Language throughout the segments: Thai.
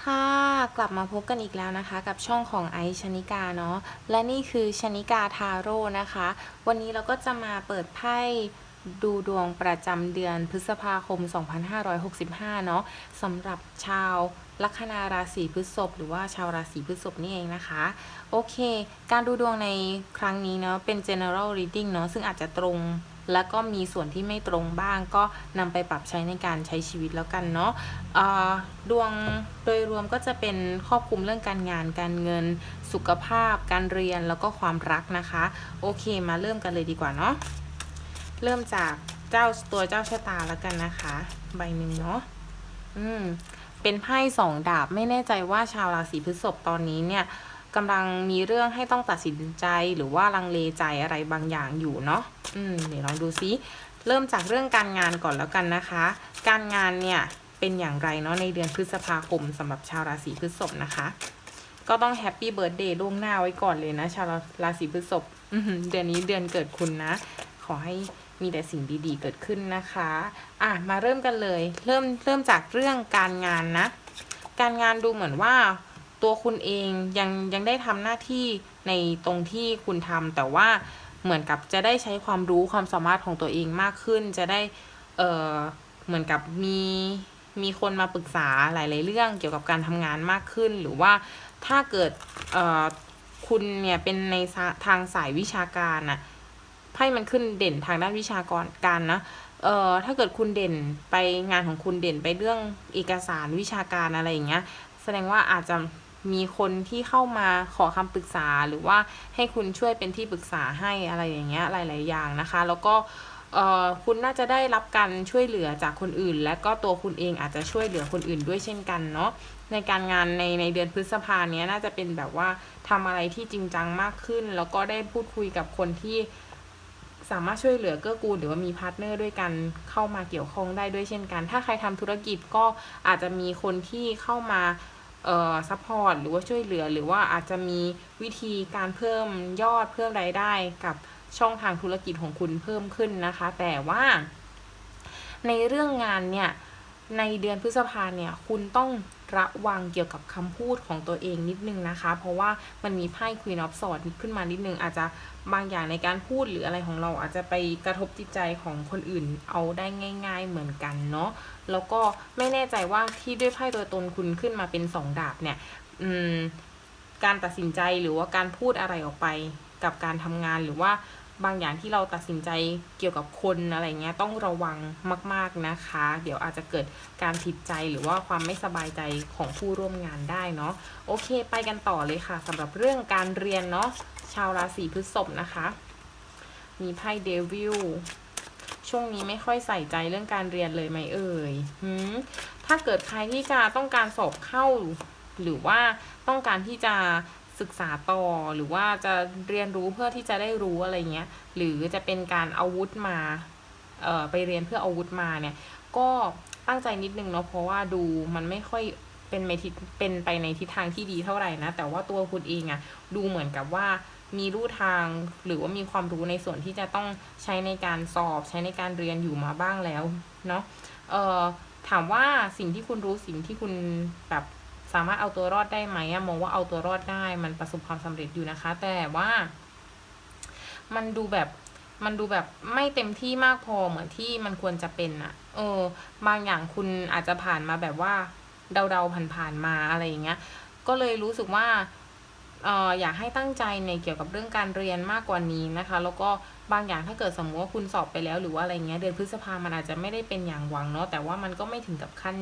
ค่ะ กลับมาพบกันอีกแล้วนะคะ กับช่องของไอชนิกาเนาะและนี่คือชนิกาทาโร่นะคะ วันนี้เราก็จะมาเปิดไพ่ดูดวงประจำเดือนพฤษภาคม 2565 เนาะสำหรับชาวลัคนาราศีพฤษภหรือว่าชาวราศีพฤษภนี่เองนะคะ โอเค การดูดวงในครั้งนี้เนาะเป็น general reading เนาะซึ่งอาจจะตรง แล้วก็มีส่วนที่ไม่ตรงบ้าง ก็นำไปปรับใช้ในการใช้ชีวิตแล้วกันเนาะดวงโดยรวมก็จะเป็นครอบคลุมเรื่องการงานการเงิน สุขภาพ การเรียนแล้วก็ความรักนะคะ โอเคมาเริ่มกันเลยดีกว่าเนาะเริ่มจากเจ้าตัวเจ้าชะตาแล้วกันนะคะ ใบหนึ่งเนาะอืมเป็นไพ่สองดาบไม่แน่ใจว่าชาวราศีพฤษภตอนนี้เนี่ย กำลังมีเรื่องให้ต้องตัดสินใจหรือว่าลังเลใจอะไรบางอย่างอยู่เนาะอืมเดี๋ยวลองดูซิเริ่มจากเรื่องการงานก่อนแล้วกันนะคะ การงานเนี่ยเป็นอย่างไรเนาะในเดือนพฤษภาคมสำหรับชาวราศีพฤษภนะคะ ก็ต้องแฮปปี้เบิร์ดเดย์ล่วงหน้าไว้ก่อนเลยนะ ชาวราศีพฤษภเดือนนี้เดือนเกิดคุณนะ ขอให้มีแต่สิ่งดีๆ เกิดขึ้นนะคะ อะมาเริ่มกันเลย เริ่มเริ่มจากเรื่องการงานนะ การงานดูเหมือนว่า ตัวคุณเองยังยังได้ทำหน้าที่ในตรงที่คุณทำแต่ว่าเหมือนกับจะได้ใช้ความรู้ความสามารถของตัวเองมากขึ้น จะได้เออเหมือนกับมีมีคนมาปรึกษาหลายๆเรื่องเกี่ยวกับการทำงานมากขึ้น หรือว่าถ้าเกิดเออคุณเนี่ยเป็นในทางสายวิชาการน่ะไพ่มันขึ้นเด่นทางด้านวิชาการการนะเอ่อถ้าเกิดคุณเด่นไปงานของคุณเด่นไปเรื่องเอกสารวิชาการอะไรอย่างเงี้ย แสดงว่าอาจจะ มีคนที่เข้ามาขอคำปรึกษาหรือว่าให้คุณช่วยเป็นที่ปรึกษาให้อะไรอย่างเงี้ยหลาย ๆ อย่างนะคะ แล้วก็คุณน่าจะได้รับการช่วยเหลือจากคนอื่น และก็ตัวคุณเองอาจจะช่วยเหลือคนอื่นด้วยเช่นกันเนาะในการงานในในเดือนพฤษภาเนี้ยน่าจะเป็นแบบว่าทำอะไรที่จริงจังมากขึ้น แล้วก็ได้พูดคุยกับคนที่สามารถช่วยเหลือเกื้อกูลหรือว่ามีพาร์ทเนอร์ด้วยกันเข้ามาเกี่ยวข้องได้ด้วยเช่นกัน ถ้าใครทำธุรกิจก็อาจจะมีคนที่เข้ามา ซัพพอร์ตหรือว่าช่วยเหลือ หรือว่าอาจจะมีวิธีการเพิ่มยอดเพิ่มรายได้กับช่องทางธุรกิจของคุณเพิ่มขึ้นนะคะ แต่ว่าในเรื่องงานเนี่ยในเดือนพฤษภาเนี่ยคุณต้อง ระวังเกี่ยวกับคำพูดของตัวเองนิดนึงนะคะ เพราะว่ามันมีไพ่ Queen of Swords ขึ้นมานิดนึงอาจจะบางอย่างในการพูดหรืออะไรของเราอาจจะไปกระทบจิตใจของคนอื่นเอาได้ง่าย ๆเหมือนกันเนาะแล้วก็ไม่แน่ใจว่าที่ด้วยไพ่ตัวตนคุณขึ้นมาเป็นสองดาบเนี่ยอืมการตัดสินใจหรือว่าการพูดอะไรออกไปกับการทำงานหรือว่า บางอย่างที่เราตัดสินใจเกี่ยวกับคนอะไรเงี้ยต้องระวังมาก ๆนะคะ เดี๋ยวอาจจะเกิดการผิดใจหรือว่าความไม่สบายใจของผู้ร่วมงานได้เนาะโอเค ไปกันต่อเลยค่ะสำหรับเรื่องการเรียนเนาะชาวราศีพฤษภนะคะ มีไพ่เดวิลช่วงนี้ไม่ค่อยใส่ใจเรื่องการเรียนเลยไหมเอ่ยถ้าเกิดใครที่จะต้องการสอบเข้าหรือว่าต้องการที่จะ ศึกษาต่อหรือว่าจะเรียนรู้เพื่อที่จะได้รู้อะไรเงี้ยหรือจะเป็นการเอาวุธมาเอ่อไปเรียนเพื่อเอาวุธมาเนี่ยก็ตั้งใจนิดนึงเนาะเพราะว่าดูมันไม่ค่อยเป็นไปทิศเป็นไปในทิศทางที่ดีเท่าไหร่นะ แต่ว่าตัวคุณเองอะดูเหมือนกับว่ามีรูทางหรือว่ามีความรู้ในส่วนที่จะต้องใช้ในการสอบใช้ในการเรียนอยู่มาบ้างแล้วเนาะเอ่อถามว่าสิ่งที่คุณรู้สิ่งที่คุณแบบ สามารถเอาตัวรอดได้ไหมอะมองว่าเอาตัวรอดได้มันประสบความสำเร็จอยู่นะคะ แต่ว่า มันดูแบบมันดูแบบไม่เต็มที่มากพอเหมือนที่มันควรจะเป็นอะเออ บางอย่างคุณอาจจะผ่านมาแบบว่า เดาๆผ่านๆมาอะไรอย่างเงี้ย ก็เลยรู้สึกว่าเอออยากให้ตั้งใจในเกี่ยวกับเรื่องการเรียนมากกว่านี้นะคะ แล้วก็บางอย่างถ้าเกิดสมมติว่าคุณสอบไปแล้วหรือว่าอะไรเงี้ยเดือนพฤษภามันอาจจะไม่ได้เป็นอย่างหวังเนาะแต่ว่ามันก็ไม่ถึงกับขั้น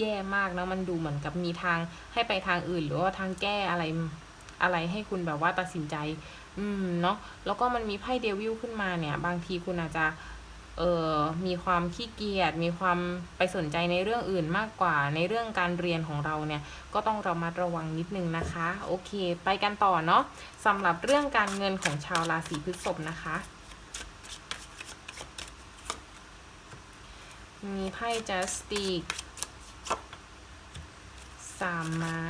แย่มากนะมันดูเหมือนกับมีทางให้ไปทางอื่น หรือว่าทางแก้อะไรอะไรให้คุณแบบว่าตัดสินใจ อืมเนาะแล้วก็มันมีไพ่เดวิลขึ้นมาเนี่ย บางทีคุณอาจจะเอ่อมีความขี้เกียจ มีความไปสนใจในเรื่องอื่นมากกว่า ในเรื่องการเรียนของเราเนี่ย ก็ต้องระมัดระวังนิดนึงนะคะ โอเค ไปกันต่อเนาะสำหรับเรื่องการเงินของชาวราศีพฤษภนะคะ มีไพ่จัสติก สามไม้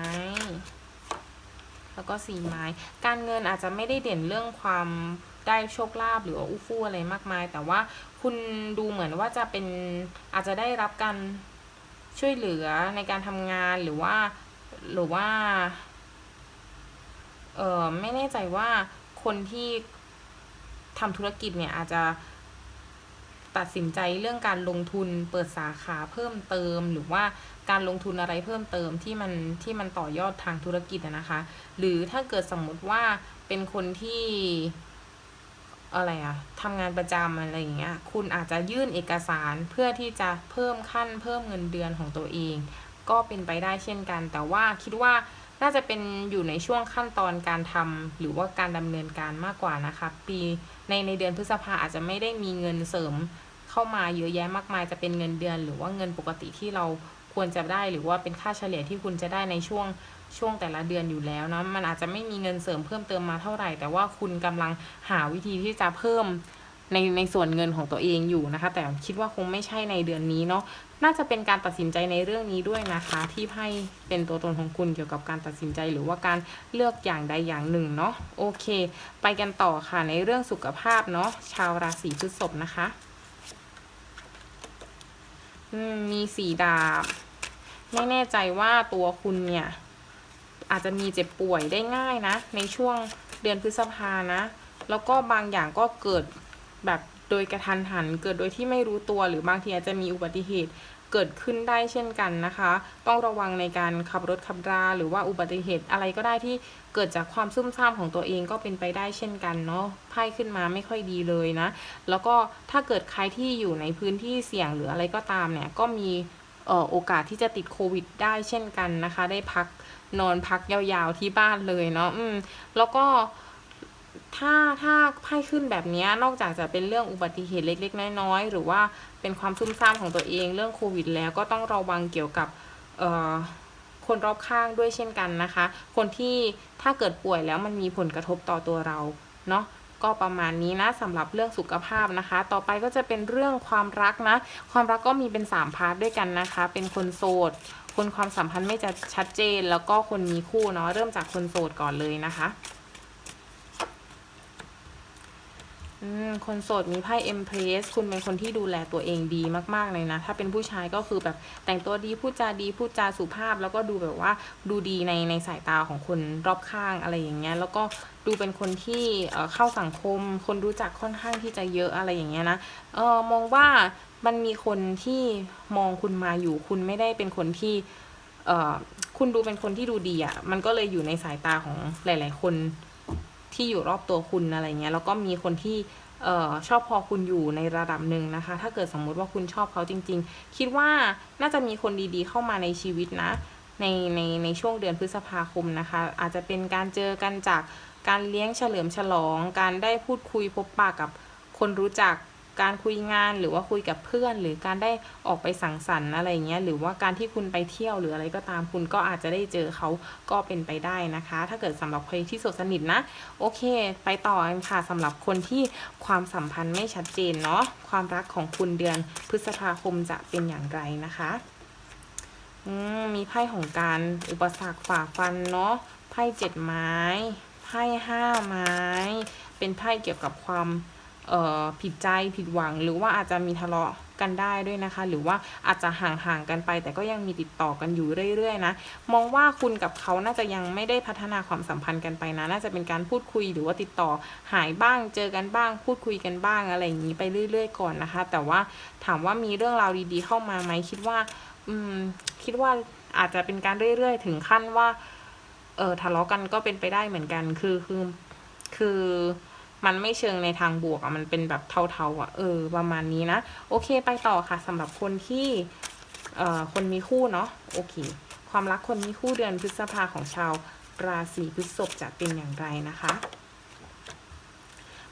แล้วก็สี่ไม้ การเงินอาจจะไม่ได้เด่นเรื่องความได้โชคลาภหรือว่าอู้ฟู่อะไรมากมาย แต่ว่าคุณดูเหมือนว่าจะเป็นอาจจะได้รับการช่วยเหลือในการทำงานหรือว่าหรือว่าเออไม่แน่ใจว่าคนที่ทำธุรกิจเนี่ยอาจจะ ตัดสินใจเรื่องการลงทุนเปิดสาขาเพิ่มเติม หรือว่าการลงทุนอะไรเพิ่มเติมที่มันที่มันต่อยอดทางธุรกิจนะคะ หรือถ้าเกิดสมมุติว่าเป็นคนที่อะไรอะทำงานประจำอะไรอย่างเงี้ย คุณอาจจะยื่นเอกสารเพื่อที่จะเพิ่มขั้นเพิ่มเงินเดือนของตัวเอง ก็เป็นไปได้เช่นกัน แต่ว่าคิดว่าน่าจะเป็นอยู่ในช่วงขั้นตอนการทำหรือว่าการดำเนินการมากกว่านะคะ ปีในในเดือนพฤษภาอาจจะไม่ได้มีเงินเสริม เข้ามาเยอะแยะมากมายจะเป็นเงินเดือน หรือว่าเงินปกติที่เราควรจะได้ หรือว่าเป็นค่าเฉลี่ยที่คุณจะได้ในช่วงช่วงแต่ละเดือนอยู่แล้วนะมันอาจจะไม่มีเงินเสริมเพิ่มเติมมาเท่าไหร่ แต่ว่าคุณกำลังหาวิธีที่จะเพิ่มในในส่วนเงินของตัวเองอยู่นะคะ แต่คิดว่าคงไม่ใช่ในเดือนนี้เนาะน่าจะเป็นการตัดสินใจในเรื่องนี้ด้วยนะคะ ที่ไพ่เป็นตัวตนของคุณเกี่ยวกับการตัดสินใจหรือว่าการเลือกอย่างใดอย่างหนึ่งเนาะโอเค ไปกันต่อค่ะในเรื่องสุขภาพเนาะชาวราศีพฤษภนะคะ มีสีดาบ ไม่แน่ใจว่าตัวคุณเนี่ย อาจจะมีเจ็บป่วยได้ง่ายนะ ในช่วงเดือนพฤษภานะ แล้วก็บางอย่างก็เกิดแบบโดยกระทันหัน เกิดโดยที่ไม่รู้ตัวหรือบางทีอาจจะมีอุบัติเหตุ เกิดขึ้นได้เช่นกันนะคะ ต้องระวังในการขับรถขับรา หรือว่าอุบัติเหตุอะไรก็ได้ที่เกิดจากความซุ่มซ่ามของตัวเองก็เป็นไปได้เช่นกันเนาะไพ่ขึ้นมาไม่ค่อยดีเลยนะ แล้วก็ถ้าเกิดใครที่อยู่ในพื้นที่เสี่ยงหรืออะไรก็ตามเนี่ยก็มีโอกาสที่จะติดโควิดได้เช่นกันนะคะ ได้พักนอนพักยาวๆที่บ้านเลยเนาะแล้วก็ ถ้าถ้าไพ่ขึ้นแบบนี้นอกจากจะเป็นเรื่องอุบัติเหตุเล็ก ๆ น้อยๆหรือว่าเป็นความซุ่มซ่ามของตัวเองเรื่องโควิด แล้วก็ต้องระวังเกี่ยวกับคนรอบข้างด้วยเช่นกันนะคะ คนที่ถ้าเกิดป่วยแล้วมันมีผลกระทบต่อตัวเราเนาะก็ประมาณนี้นะสำหรับเรื่องสุขภาพนะคะ ต่อไปก็จะเป็นเรื่องความรักนะ ความรักก็มีเป็น 3 พาร์ทด้วยกันนะคะ เป็นคนโสด คนความสัมพันธ์ไม่จะชัดเจน แล้วก็คนมีคู่เนาะเริ่มจากคนโสดก่อนเลยนะคะ อืม คนโสดมีไพ่เอ็มเพรสคุณเป็นคนที่ดูแลตัวเองดีมากๆเลยนะ ถ้าเป็นผู้ชายก็คือแบบแต่งตัวดีพูดจาดีพูดจาสุภาพ แล้วก็ดูแบบว่าดูดีในในสายตาของคนรอบข้างอะไรอย่างเงี้ยแล้วก็ดูเป็นคนที่เข้าสังคม คนรู้จักค่อนข้างที่จะเยอะอะไรอย่างเงี้ยนะเออมองว่ามันมีคนที่มองคุณมาอยู่คุณไม่ได้เป็นคนที่เออคุณดูเป็นคนที่ดูดีอะ่ะมันก็เลยอยู่ในสายตาของหลาย ๆ คน ที่อยู่รอบตัวคุณอะไรเงี้ยแล้วก็มีคนที่เออชอบพอคุณอยู่ในระดับหนึ่งนะคะ ถ้าเกิดสมมุติว่าคุณชอบเขาจริง ๆ คิดว่าน่าจะมีคนดีๆ เข้ามาในชีวิตนะในในในช่วงเดือนพฤษภาคมนะคะ อาจจะเป็นการเจอกันจากการเลี้ยงเฉลิมฉลอง การได้พูดคุยพบปะกับคนรู้จัก การคุยงานหรือว่าคุยกับเพื่อน หรือการได้ออกไปสังสรรค์อะไรเงี้ยหรือว่าการที่คุณไปเที่ยวหรืออะไรก็ตามคุณก็อาจจะได้เจอเขาก็เป็นไปได้นะคะ ถ้าเกิดสำหรับใครที่โสดสนิทนะโอเค ไปต่อกันค่ะสำหรับคนที่ความสัมพันธ์ไม่ชัดเจนเนาะความรักของคุณเดือนพฤษภาคมจะเป็นอย่างไรนะคะมมีไพ่ของการอุปสรรคฝ่าฟันเนาะไพ่เจ็ดไม้ไพ่ห้าไม้ เป็นไพ่เกี่ยวกับความ ผิดใจผิดหวัง หรือว่าอาจจะมีทะเลาะกันได้ด้วยนะคะ หรือว่าอาจจะห่างๆกันไป แต่ก็ยังมีติดต่อกันอยู่เรื่อยๆนะมองว่าคุณกับเขาน่าจะยังไม่ได้พัฒนาความสัมพันธ์กันไปนะ น่าจะเป็นการพูดคุยหรือว่าติดต่อหายบ้างเจอกันบ้าง พูดคุยกันบ้างอะไรอย่างนี้ไปเรื่อย ๆ ก่อนนะคะ แต่ว่าถามว่ามีเรื่องราวดีๆ เข้ามาไหมคิดว่า อืม คิดว่าอาจจะเป็นการเรื่อยๆ ถึงขั้นว่า เออทะเลาะกันก็เป็นไปได้เหมือนกัน คือคือคือ มันไม่เชิงในทางบวกอะมันเป็นแบบเทาๆอะเออประมาณนี้นะ โอเคไปต่อค่ะสำหรับคนที่เอ่อคนมีคู่เนาะโอเค ความรักคนมีคู่เดือนพฤษภาของชาวราศีพฤษภจะเป็นอย่างไรนะคะ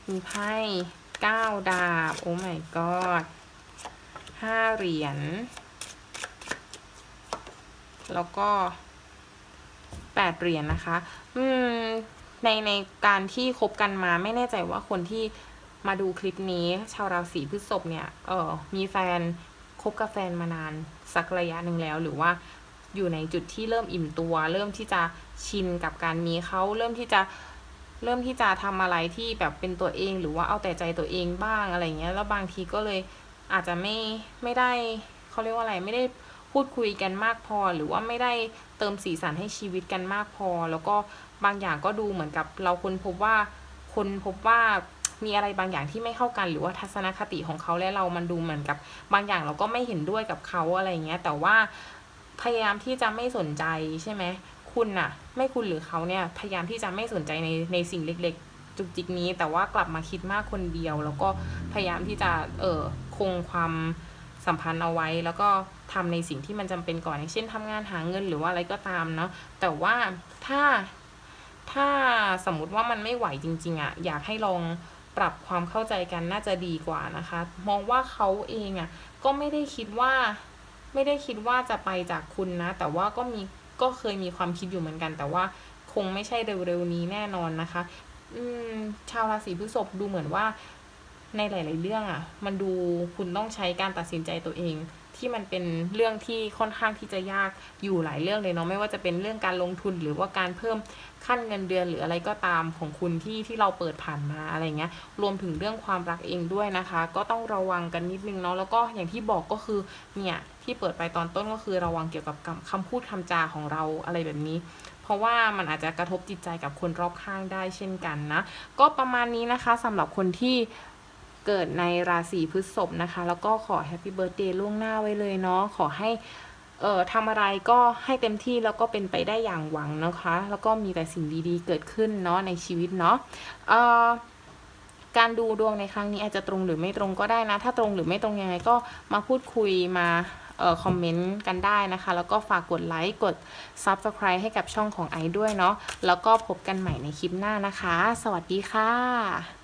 มีไพ่เก้าดาบ โอ้ my god ห้าเหรียญ แล้วก็แปดเหรียญนะคะ อืม ในในการที่คบกันมาไม่แน่ใจว่าคนที่มาดูคลิปนี้ชาวราศีพฤษภเนี่ยเออมีแฟนคบกับแฟนมานานสักระยะหนึ่งแล้ว หรือว่าอยู่ในจุดที่เริ่มอิ่มตัว เริ่มที่จะชินกับการมีเขาเริ่มที่จะเริ่มที่จะทำอะไรที่แบบเป็นตัวเอง หรือว่าเอาแต่ใจตัวเองบ้างอะไรเงี้ยแล้วบางทีก็เลยอาจจะไม่ไม่ได้เขาเรียกว่าอะไรไม่ได้ พูดคุยกันมากพอ หรือว่าไม่ได้เติมสีสันให้ชีวิตกันมากพอ แล้วก็บางอย่างก็ดูเหมือนกับเราคนพบว่าคนพบว่ามีอะไรบางอย่างที่ไม่เข้ากัน หรือว่าทัศนคติของเขาและเรามันดูเหมือนกับบางอย่างเราก็ไม่เห็นด้วยกับเขาอะไรเงี้ย แต่ว่าพยายามที่จะไม่สนใจใช่ไหมคุณน่ะ ไม่คุณหรือเขาเนี่ยพยายามที่จะไม่สนใจในในสิ่งเล็กๆ จุกจิกนี้ แต่ว่ากลับมาคิดมากคนเดียว แล้วก็พยายามที่จะเออคงความ สัมพันธ์เอาไว้ แล้วก็ทำในสิ่งที่มันจำเป็นก่อนอย่างเช่นทำงานหาเงินหรือว่าอะไรก็ตามเนาะแต่ว่าถ้าถ้าสมมุติว่ามันไม่ไหวจริง ๆอะอยากให้ลองปรับความเข้าใจกันน่าจะดีกว่านะคะ มองว่าเขาเองอะก็ไม่ได้คิดว่าไม่ได้คิดว่าจะไปจากคุณนะ แต่ว่าก็มีก็เคยมีความคิดอยู่เหมือนกัน แต่ว่าคงไม่ใช่เร็วๆนี้แน่นอนนะคะ อืมชาวราศีพฤษภดูเหมือนว่า ในหลาย ๆ เรื่องอะ่ะ มันดูคุณต้องใช้การตัดสินใจตัวเอง ที่มันเป็นเรื่องที่ค่อนข้างที่จะยากอยู่หลายเรื่องเลยเนาะไม่ว่าจะเป็นเรื่องการลงทุนหรือว่าการเพิ่มขั้นเงินเดือนหรืออะไรก็ตามของคุณที่ที่เราเปิดผ่านมาอะไรเงี้ย รวมถึงเรื่องความรักเองด้วยนะคะ ก็ต้องระวังกันนิดนึงเนาะแล้วก็อย่างที่บอกก็คือเนี่ยที่เปิดไปตอนต้นก็คือระวังเกี่ยวกับคำคำพูดคำจาของเราอะไรแบบนี้ เพราะว่ามันอาจจะกระทบจิตใจกับคนรอบข้างได้เช่นกันนะ ก็ประมาณนี้นะคะสำหรับคนที่ เกิดในราศีพฤษภนะคะ แล้วก็ขอแฮปปี้เบิร์ a เดย์ล่วงหน้าไว้เลยเนาะขอให้เอ่อทำอะไรก็ให้เต็มที่แล้วก็เป็นไปได้อย่างหวังนะคะ แล้วก็มีแต่สิ่งดีๆ เกิดขึ้นเนาะในชีวิตเนาะเอ่อการดูดวงในครั้งนี้อาจจะตรงหรือไม่ตรงก็ได้นะ ถ้าตรงหรือไม่ตรงยังไงก็มาพูดคุยมาเอ่อคอมเมนต์กันได้นะคะ แล้วก็ฝากกดไลค์กด Subscribe ให้กับช่องของไอด้วยเนาะแล้วก็พบกันใหม่ในคลิปหน้านะคะ สวัสดีค่ะ